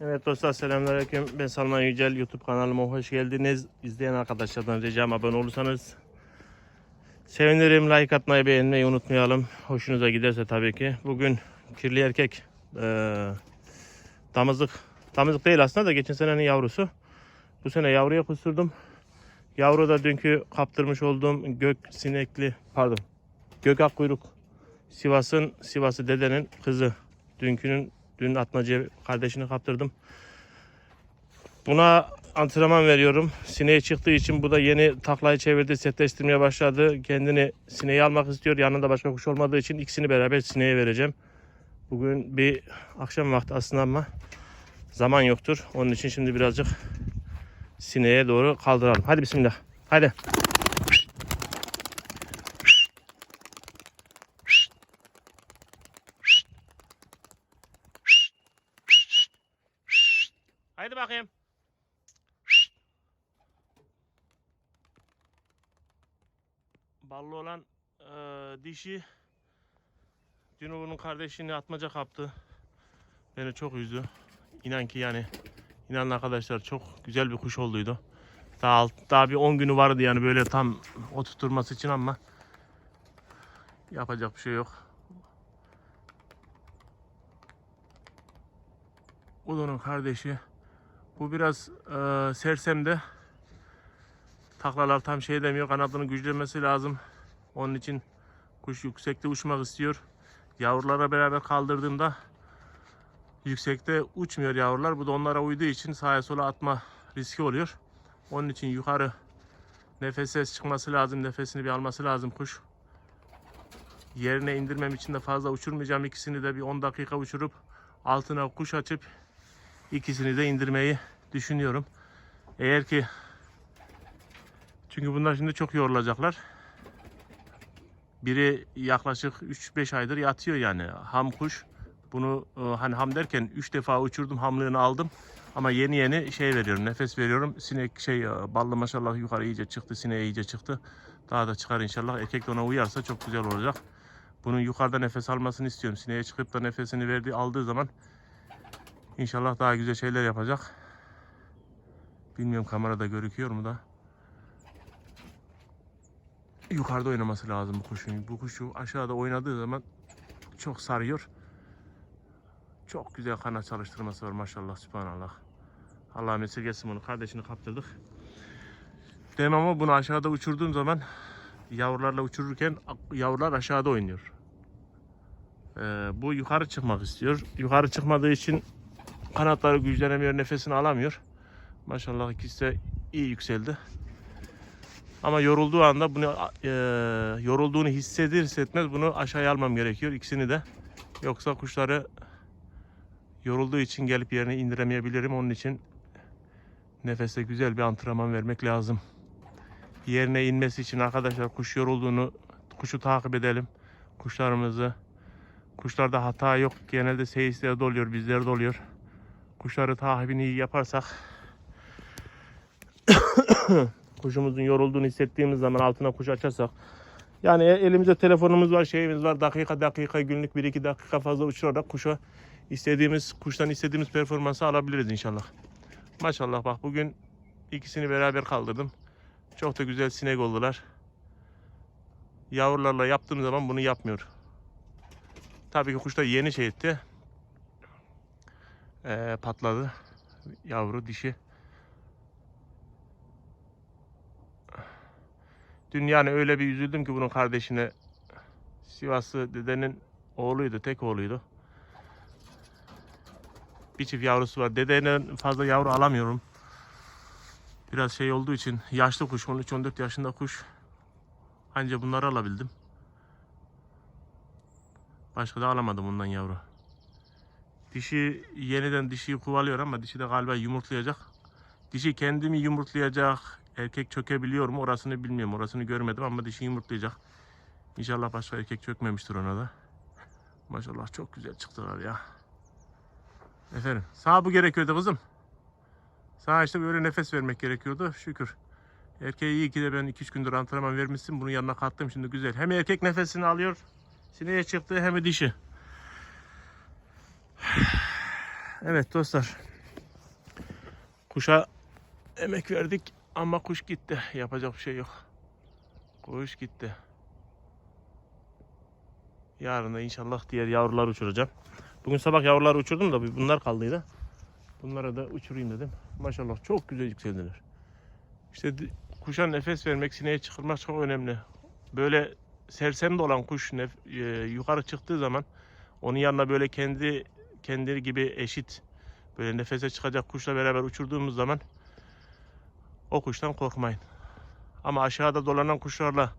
Evet dostlar selamünaleyküm. Ben Salman Yücel. YouTube kanalıma hoş geldiniz. İzleyen arkadaşlardan ricam abone olursanız sevinirim. Like atmayı, beğenmeyi unutmayalım. Hoşunuza giderse tabii ki. Bugün kirli erkek eee damızlık. Damızlık değil aslında da geçen senenin yavrusu. Bu sene yavruya kusurdum. Yavru da dünkü kaptırmış olduğum gök sinekli pardon gökak kuyruk Sivas'ın Sivas'ı dedenin kızı. Dünkünün dün atmacı kardeşini kaptırdım. Buna antrenman veriyorum. Sineği çıktığı için bu da yeni taklayı çevirdi. Setleştirmeye başladı. Kendini sineği almak istiyor. Yanında başka kuş olmadığı için ikisini beraber sineğe vereceğim. Bugün bir akşam vakti aslında ama zaman yoktur. Onun için şimdi birazcık sineğe doğru kaldıralım. Hadi bismillah. Hadi. Haydi bakayım. Ballı olan dişi dün onun kardeşini atmaca kaptı. Beni çok üzdü. İnan ki yani İnanın arkadaşlar çok güzel bir kuş olduydu. Daha, alt- daha bir 10 günü vardı yani böyle tam oturtturması için ama yapacak bir şey yok. Udo'nun kardeşi. Bu biraz e, sersem de taklalar tam şey demiyor. Kanadını güçlenmesi lazım. Onun için kuş yüksekte uçmak istiyor. Yavrulara beraber kaldırdığımda yüksekte uçmuyor yavrular. Bu da onlara uyduğu için sağa sola atma riski oluyor. Onun için yukarı nefes çıkması lazım. Nefesini bir alması lazım kuş. Yerine indirmem için de fazla uçurmayacağım. İkisini de bir 10 dakika uçurup altına kuş açıp ikisini de indirmeyi düşünüyorum. Eğer ki çünkü bunlar şimdi çok yorulacaklar. Biri yaklaşık 3-5 aydır yatıyor yani ham kuş. Bunu e, hani ham derken 3 defa uçurdum hamlığını aldım. Ama yeni yeni şey veriyorum nefes veriyorum. Sinek şey e, ballı maşallah yukarı iyice çıktı sineğe iyice çıktı. Daha da çıkar inşallah. Erkek de ona uyarsa çok güzel olacak. Bunun yukarıda nefes almasını istiyorum. Sineğe çıkıp da nefesini verdiği aldığı zaman inşallah daha güzel şeyler yapacak. Bilmiyorum kamerada görüküyor mu da. Yukarıda oynaması lazım bu kuşun. Bu kuşu aşağıda oynadığı zaman çok sarıyor. Çok güzel kanat çalıştırması var maşallah subhanallah. Allah'ım esirgesin bunu. Kardeşini kaptırdık. Demem ama bunu aşağıda uçurduğum zaman yavrularla uçururken yavrular aşağıda oynuyor. Ee, bu yukarı çıkmak istiyor. Yukarı çıkmadığı için kanatları güçlenemiyor, nefesini alamıyor. Maşallah ikisi de iyi yükseldi. Ama yorulduğu anda bunu e, yorulduğunu hissedir hissetmez bunu aşağıya almam gerekiyor ikisini de. Yoksa kuşları yorulduğu için gelip yerine indiremeyebilirim. Onun için nefeste güzel bir antrenman vermek lazım. Yerine inmesi için arkadaşlar kuş yorulduğunu kuşu takip edelim. Kuşlarımızı kuşlarda hata yok. Genelde seyislerde oluyor, bizlerde oluyor. Kuşları takibini iyi yaparsak kuşumuzun yorulduğunu hissettiğimiz zaman altına kuş açarsak yani e- elimizde telefonumuz var, şeyimiz var. Dakika dakika günlük 1-2 dakika fazla uçurarak kuşa istediğimiz kuştan istediğimiz performansı alabiliriz inşallah. Maşallah bak bugün ikisini beraber kaldırdım. Çok da güzel sinek oldular. Yavrularla yaptığım zaman bunu yapmıyor. Tabii ki kuş da yeni şey etti. Ee, patladı. Yavru dişi. Dün yani öyle bir üzüldüm ki bunun kardeşine. Sivaslı dedenin oğluydu, tek oğluydu. Bir çift yavrusu var. Dedenin fazla yavru alamıyorum. Biraz şey olduğu için yaşlı kuş, 13-14 yaşında kuş. Anca bunları alabildim. Başka da alamadım bundan yavru. Dişi yeniden dişiyi kovalıyor ama dişi de galiba yumurtlayacak. Dişi kendimi yumurtlayacak. Erkek çökebiliyor mu orasını bilmiyorum. Orasını görmedim ama dişi yumurtlayacak. İnşallah başka erkek çökmemiştir ona da. Maşallah çok güzel çıktılar ya. Efendim sana bu gerekiyordu kızım. Sana işte böyle nefes vermek gerekiyordu. Şükür. Erkeğe iyi ki de ben 2-3 gündür antrenman vermişsin. Bunun yanına kattım şimdi güzel. Hem erkek nefesini alıyor. Sineğe çıktı hem de dişi. Evet dostlar. Kuşa emek verdik ama kuş gitti. Yapacak bir şey yok. Kuş gitti. Yarın da inşallah diğer yavruları uçuracağım. Bugün sabah yavruları uçurdum da bunlar kaldıydı. Bunlara da uçurayım dedim. Maşallah çok güzel yükseldiler. İşte kuşa nefes vermek, sineği çıkarmak çok önemli. Böyle sersem de olan kuş nef- e, yukarı çıktığı zaman onun yanına böyle kendi kendi gibi eşit böyle nefese çıkacak kuşla beraber uçurduğumuz zaman o kuştan korkmayın. Ama aşağıda dolanan kuşlarla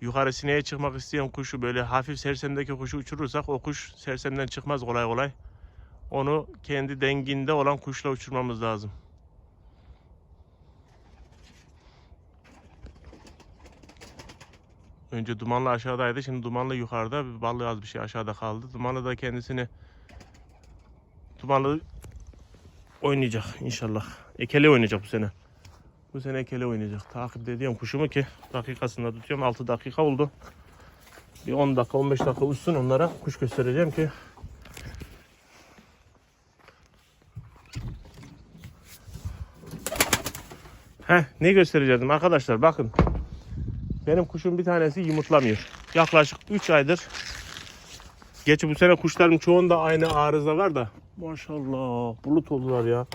yukarı sineğe çıkmak isteyen kuşu böyle hafif sersemdeki kuşu uçurursak o kuş sersemden çıkmaz kolay kolay. Onu kendi denginde olan kuşla uçurmamız lazım. Önce dumanlı aşağıdaydı. Şimdi dumanlı yukarıda. Ballı az bir şey aşağıda kaldı. Dumanlı da kendisini dumanlı oynayacak inşallah. Ekeli oynayacak bu sene. Bu sene ekeli oynayacak. Takip ediyorum kuşumu ki dakikasında tutuyorum. 6 dakika oldu. Bir 10 dakika 15 dakika uçsun onlara kuş göstereceğim ki Heh, ne gösterecektim arkadaşlar bakın. Benim kuşum bir tanesi yumurtlamıyor. Yaklaşık 3 aydır. Geçi bu sene kuşlarım çoğunda aynı arıza var da. Maşallah bulut oldular ya.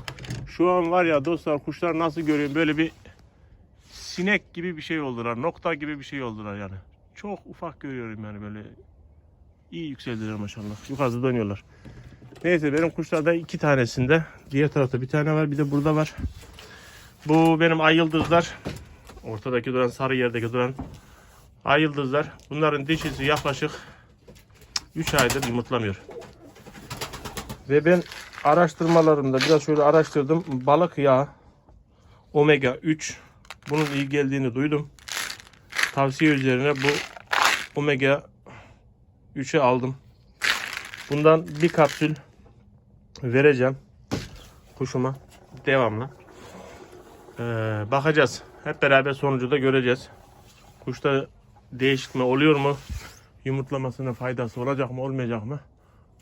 Şu an var ya dostlar kuşlar nasıl görüyorum böyle bir sinek gibi bir şey oldular. Nokta gibi bir şey oldular yani. Çok ufak görüyorum yani böyle. iyi yükseldiler maşallah. Yukarıda dönüyorlar. Neyse benim kuşlarda iki tanesinde. Diğer tarafta bir tane var bir de burada var. Bu benim ay yıldızlar. Ortadaki duran sarı yerdeki duran ay yıldızlar. Bunların dişisi yaklaşık 3 aydır yumurtlamıyor. Ve ben araştırmalarımda biraz şöyle araştırdım. Balık yağı omega 3 bunun iyi geldiğini duydum. Tavsiye üzerine bu omega 3'ü aldım. Bundan bir kapsül vereceğim kuşuma devamlı. Ee, bakacağız. Hep beraber sonucu da göreceğiz. Kuşta değişikme oluyor mu? Yumurtlamasına faydası olacak mı olmayacak mı?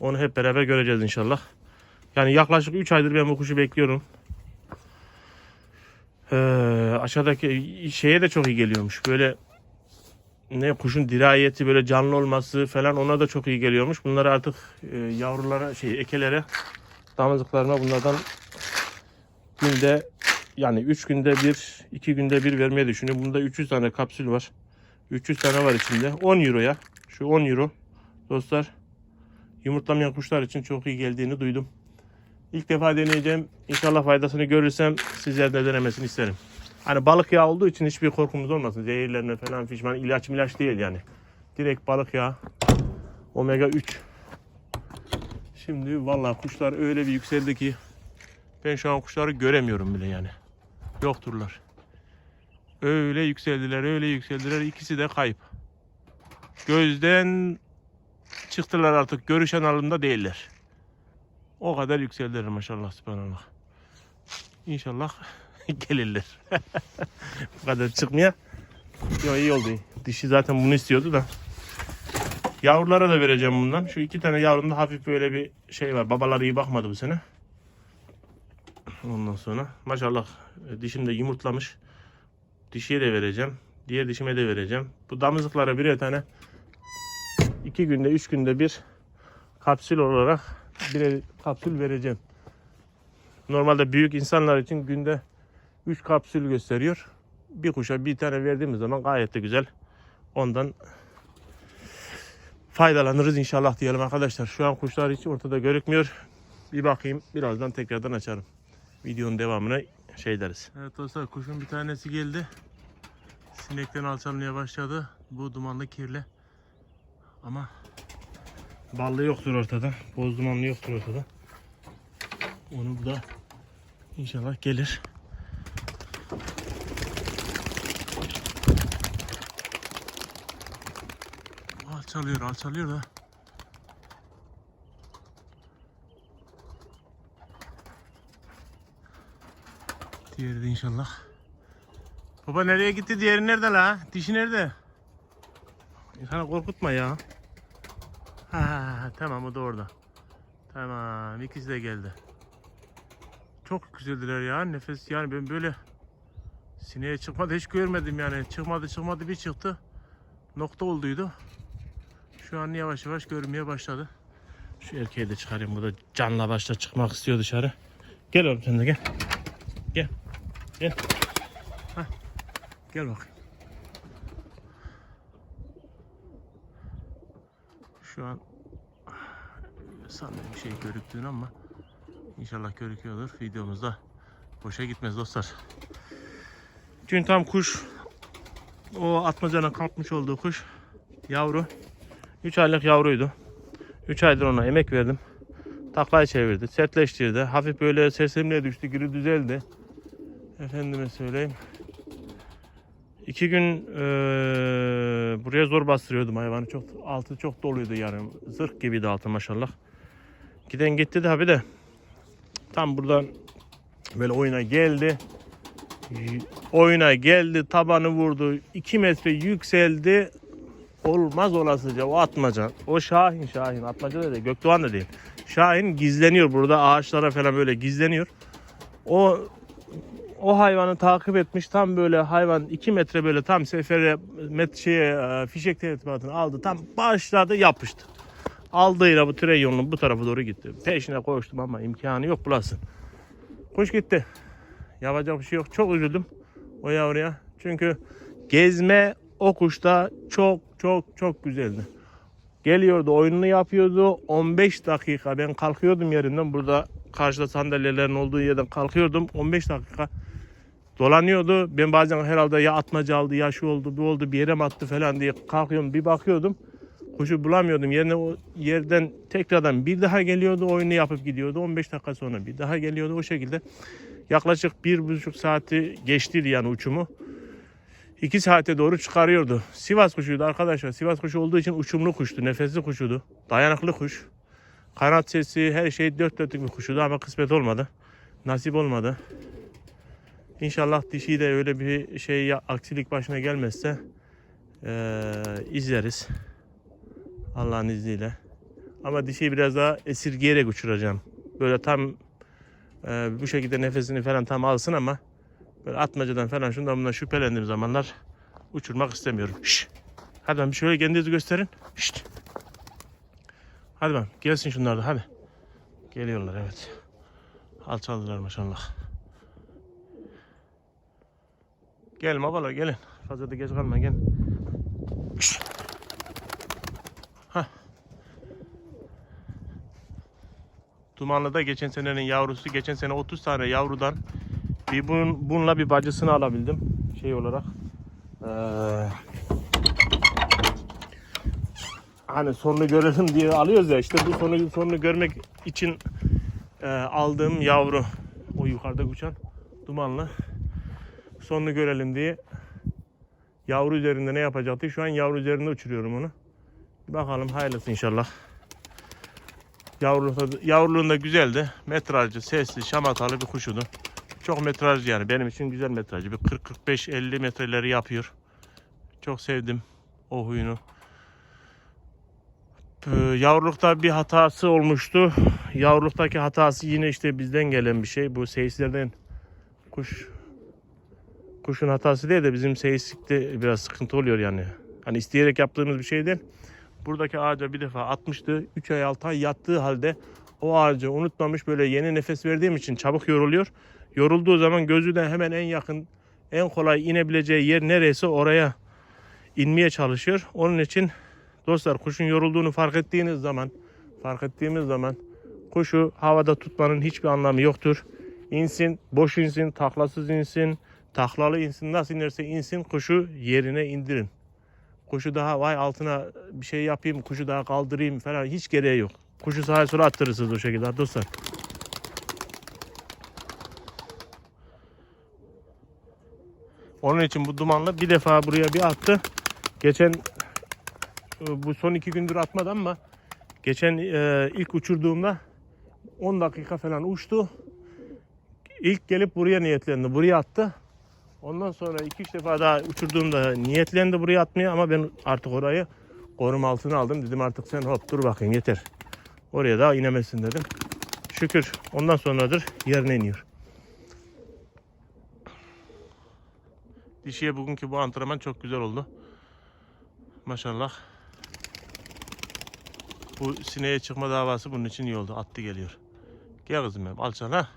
Onu hep beraber göreceğiz inşallah. Yani yaklaşık 3 aydır ben bu kuşu bekliyorum. Ee, aşağıdaki şeye de çok iyi geliyormuş. Böyle ne kuşun dirayeti böyle canlı olması falan ona da çok iyi geliyormuş. Bunları artık e, yavrulara şey ekelere damızlıklarına bunlardan günde yani 3 günde bir 2 günde bir vermeyi düşünüyorum. Bunda 300 tane kapsül var. 300 tane var içinde. 10 euroya. Şu 10 euro dostlar yumurtlamayan kuşlar için çok iyi geldiğini duydum. İlk defa deneyeceğim. İnşallah faydasını görürsem sizler de denemesini isterim. Hani balık yağı olduğu için hiçbir korkumuz olmasın. Zehirlerine falan fişman ilaç milaç değil yani. Direkt balık yağı. Omega 3. Şimdi vallahi kuşlar öyle bir yükseldi ki ben şu an kuşları göremiyorum bile yani. Yokturlar. Öyle yükseldiler, öyle yükseldiler. İkisi de kayıp. Gözden çıktılar artık. Görüşen alımda değiller. O kadar yükseldiler maşallah subhanallah. İnşallah gelirler. Bu kadar çıkmaya. Yo iyi oldu. Dişi zaten bunu istiyordu da. Yavrulara da vereceğim bundan. Şu iki tane yavrumda hafif böyle bir şey var. Babaları iyi bakmadı bu sene. Ondan sonra maşallah dişim de yumurtlamış. Dişiye de vereceğim. Diğer dişime de vereceğim. Bu damızlıklara birer tane iki günde üç günde bir kapsül olarak birer kapsül vereceğim. Normalde büyük insanlar için günde 3 kapsül gösteriyor. Bir kuşa bir tane verdiğimiz zaman gayet de güzel. Ondan faydalanırız inşallah diyelim arkadaşlar. Şu an kuşlar hiç ortada görükmüyor. Bir bakayım birazdan tekrardan açarım. Videonun devamını şey deriz. Evet dostlar kuşun bir tanesi geldi. Sinekten alçalmaya başladı. Bu dumanlı kirli. Ama ballı yoktur ortada. Boz dumanlı yoktur ortada. Onu da inşallah gelir. Alçalıyor alçalıyor da. Diğeri de inşallah. Baba nereye gitti? Diğeri nerede la? Dişi nerede? İnsanı korkutma ya. Tamam o da orada. Tamam ikisi de geldi. çok güzeldiler ya. Nefes yani ben böyle sineğe çıkmadı hiç görmedim yani. Çıkmadı çıkmadı bir çıktı. Nokta olduydu. Şu an yavaş yavaş görünmeye başladı. Şu erkeği de çıkarayım. Bu da canla başla çıkmak istiyor dışarı. Gel oğlum sen de gel. Gel. Gel. Hah. Gel bakayım. An sanmıyorum bir şey görüktüğünü ama inşallah görüküyordur. Videomuzda boşa gitmez dostlar. Dün tam kuş o atmacana kalkmış olduğu kuş yavru 3 aylık yavruydu. 3 aydır ona emek verdim. Taklayı çevirdi, sertleştirdi. Hafif böyle sersemliğe düştü, geri düzeldi. Efendime söyleyeyim. İki gün eee, buraya zor bastırıyordum hayvanı. Çok altı çok doluydu yani. Zırh gibiydi altı maşallah. Giden gitti de abi de tam buradan böyle oyuna geldi. Oyuna geldi, tabanı vurdu. 2 metre yükseldi. Olmaz olasıca o atmaca. O Şahin Şahin atmaca da değil. Gökdoğan da değil. Şahin gizleniyor burada ağaçlara falan böyle gizleniyor. O o hayvanı takip etmiş tam böyle hayvan 2 metre böyle tam sefere met şeye e, fişek tertibatını aldı tam başladı yapıştı. Aldığıyla bu tren yolunun bu tarafa doğru gitti. Peşine koştum ama imkanı yok bulasın. Kuş gitti. Yapacak bir şey yok. Çok üzüldüm o yavruya. Çünkü gezme o kuşta çok çok çok güzeldi. Geliyordu oyununu yapıyordu. 15 dakika ben kalkıyordum yerinden. Burada karşıda sandalyelerin olduğu yerden kalkıyordum. 15 dakika dolanıyordu. Ben bazen herhalde ya atmaca aldı ya şu oldu bu oldu bir yere mi attı falan diye kalkıyorum bir bakıyordum. Kuşu bulamıyordum. Yerine o yerden tekrardan bir daha geliyordu oyunu yapıp gidiyordu. 15 dakika sonra bir daha geliyordu o şekilde. Yaklaşık bir buçuk saati geçtiydi yani uçumu. 2 saate doğru çıkarıyordu. Sivas kuşuydu arkadaşlar. Sivas kuşu olduğu için uçumlu kuştu. Nefesli kuşuydu. Dayanıklı kuş. Kanat sesi her şey dört dörtlük bir kuşuydu ama kısmet olmadı. Nasip olmadı. İnşallah dişi de öyle bir şey ya- aksilik başına gelmezse eee, izleriz. Allah'ın izniyle. Ama dişiyi biraz daha esirgeyerek uçuracağım. Böyle tam eee, bu şekilde nefesini falan tam alsın ama Böyle atmacadan falan şundan bundan şüphelendiğim zamanlar uçurmak istemiyorum. Şşt. Hadi ben şöyle kendinizi gösterin. Şşt. Hadi ben gelsin şunlar da hadi. Geliyorlar evet. Alçaldılar maşallah. Gelin babalar gelin. Fazla da geç kalmayın gelin. Hah. Dumanlı'da geçen senenin yavrusu. Geçen sene 30 tane yavrudan bir bun, bununla bir bacısını alabildim şey olarak. Ee, hani sonunu görelim diye alıyoruz ya işte bu sonu sonunu görmek için e, aldığım yavru o yukarıda uçan dumanlı sonunu görelim diye yavru üzerinde ne yapacaktı şu an yavru üzerinde uçuruyorum onu bakalım hayırlısı inşallah Yavruluğunda, yavruluğunda güzeldi metrajlı sesli şamatalı bir kuşudu çok metraj yani benim için güzel metrajı. Bir 40-45-50 metreleri yapıyor. Çok sevdim o huyunu. Ee, Yavrulukta bir hatası olmuştu. Yavruluktaki hatası yine işte bizden gelen bir şey. Bu seyislerden kuş kuşun hatası değil de bizim seyislikte biraz sıkıntı oluyor yani. Hani isteyerek yaptığımız bir şey değil. Buradaki ağaca bir defa atmıştı. 3 ay 6 ay yattığı halde o ağacı unutmamış böyle yeni nefes verdiğim için çabuk yoruluyor. Yorulduğu zaman gözü de hemen en yakın, en kolay inebileceği yer neresi oraya inmeye çalışıyor. Onun için dostlar kuşun yorulduğunu fark ettiğiniz zaman, fark ettiğimiz zaman kuşu havada tutmanın hiçbir anlamı yoktur. İnsin, boş insin, taklasız insin, taklalı insin, nasıl inerse insin kuşu yerine indirin. Kuşu daha vay altına bir şey yapayım, kuşu daha kaldırayım falan hiç gereği yok. Kuşu sağa sola attırırsınız o şekilde dostlar. Onun için bu dumanlı bir defa buraya bir attı. Geçen e, bu son iki gündür atmadı ama geçen e, ilk uçurduğumda 10 dakika falan uçtu. İlk gelip buraya niyetlendi. Buraya attı. Ondan sonra iki üç defa daha uçurduğumda niyetlendi buraya atmaya ama ben artık orayı koruma altına aldım. Dedim artık sen hop dur bakayım yeter. Oraya daha inemesin dedim. Şükür ondan sonradır yerine iniyor. Dişiye bugünkü bu antrenman çok güzel oldu. Maşallah. Bu sineğe çıkma davası bunun için iyi oldu. Attı geliyor. Gel kızım benim alçana.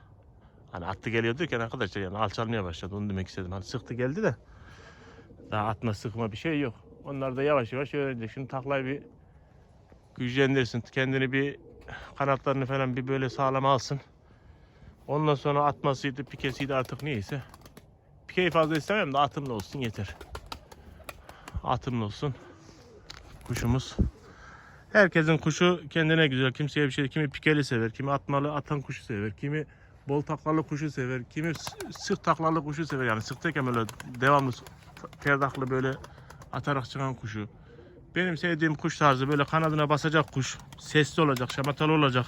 Hani attı geliyor derken arkadaşlar yani alçalmaya başladı onu demek istedim. Hani sıktı geldi de daha atma sıkma bir şey yok. Onlar da yavaş yavaş öğrenecek. Şimdi taklayı bir güçlendirsin. Kendini bir kanatlarını falan bir böyle sağlam alsın. Ondan sonra atmasıydı, pikesiydi artık neyse. Pikeyi fazla istemem de atımlı olsun yeter. Atımlı olsun. Kuşumuz. Herkesin kuşu kendine güzel. Kimseye bir şey, kimi pikeli sever, kimi atmalı atan kuşu sever, kimi bol taklalı kuşu sever, kimi sık taklalı kuşu sever. Yani sık derken böyle devamlı perdaklı böyle atarak çıkan kuşu. Benim sevdiğim kuş tarzı böyle kanadına basacak kuş. Sesli olacak, şamatalı olacak.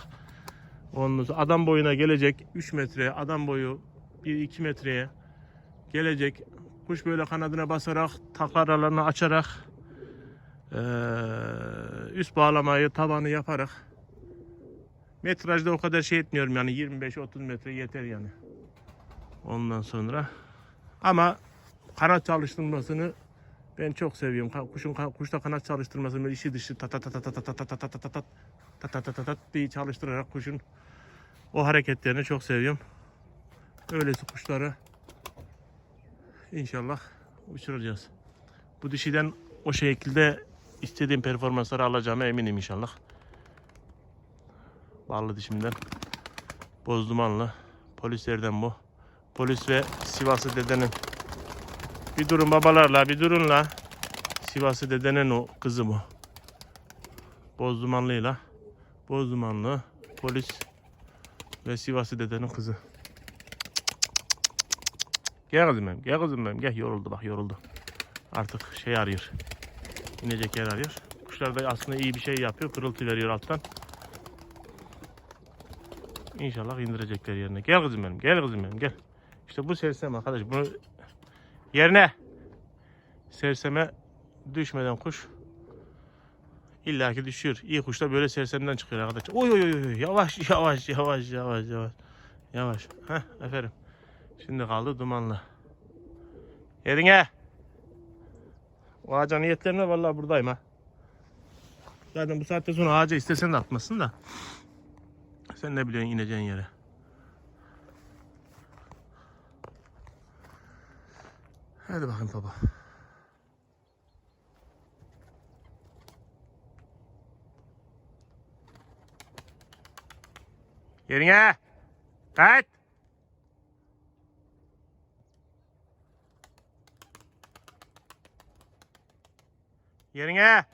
Sonra adam boyuna gelecek 3 metre, adam boyu 1-2 metreye gelecek. Kuş böyle kanadına basarak, takla açarak üst bağlamayı, tabanı yaparak metrajda o kadar şey etmiyorum yani 25-30 metre yeter yani. Ondan sonra ama kanat çalıştırmasını ben çok seviyorum. Kuşun kuşta kanat çalıştırmasını böyle işi dışı ta ta ta ta ta ta ta ta ta ta ta ta ta ta ta ta ta diye çalıştırarak kuşun o hareketlerini çok seviyorum. Öylesi kuşları inşallah uçuracağız. Bu dişiden o şekilde istediğim performansları alacağıma eminim inşallah. Ballı dişimden. Bozdumanlı. Polislerden bu. Polis ve Sivaslı dedenin. Bir durun babalarla bir durun la. Sivaslı dedenin o kızı bu. Bozdumanlıyla. Bozdumanlı. Polis ve Sivaslı dedenin kızı. Gel kızım benim. Gel kızım benim. Gel yoruldu bak yoruldu. Artık şey arıyor. İnecek yer arıyor. Kuşlar da aslında iyi bir şey yapıyor. Kırıltı veriyor alttan. İnşallah indirecekler yerine. Gel kızım benim. Gel kızım benim. Gel. İşte bu sersem arkadaş. Bunu yerine serseme düşmeden kuş illaki düşüyor. İyi kuşlar böyle sersemden çıkıyor arkadaşlar. Oy oy oy. Yavaş yavaş yavaş yavaş yavaş. Yavaş. Heh aferin. Şimdi kaldı dumanlı. Yerine. O ağaca niyetlerine vallahi buradayım ha. Zaten bu saatte sonra ağaca istesen de atmasın da. Sen ne biliyorsun ineceğin yere. Hadi bakayım baba. Yerine. Kalk. Yerine.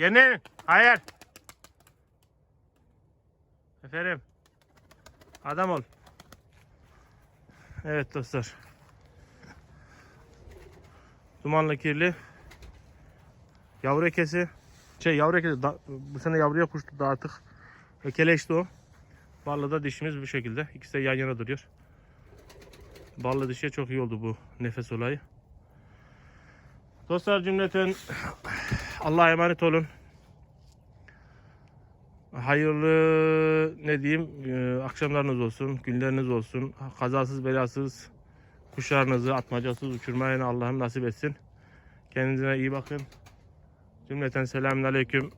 Yerine. Hayır. Efendim. Adam ol. Evet dostlar. Dumanlı kirli. Yavru ekesi. Şey yavru ekesi. da- bu sene yavruya kuştu da artık. Ekeleşti o. Ballı da dişimiz bu şekilde. İkisi de yan yana duruyor. Ballı dişiye çok iyi oldu bu nefes olayı. Dostlar cümleten Allah'a emanet olun. Hayırlı ne diyeyim e, akşamlarınız olsun, günleriniz olsun. Kazasız belasız kuşlarınızı atmacasız uçurmayı Allah'ım nasip etsin. Kendinize iyi bakın. Cümleten selamünaleyküm.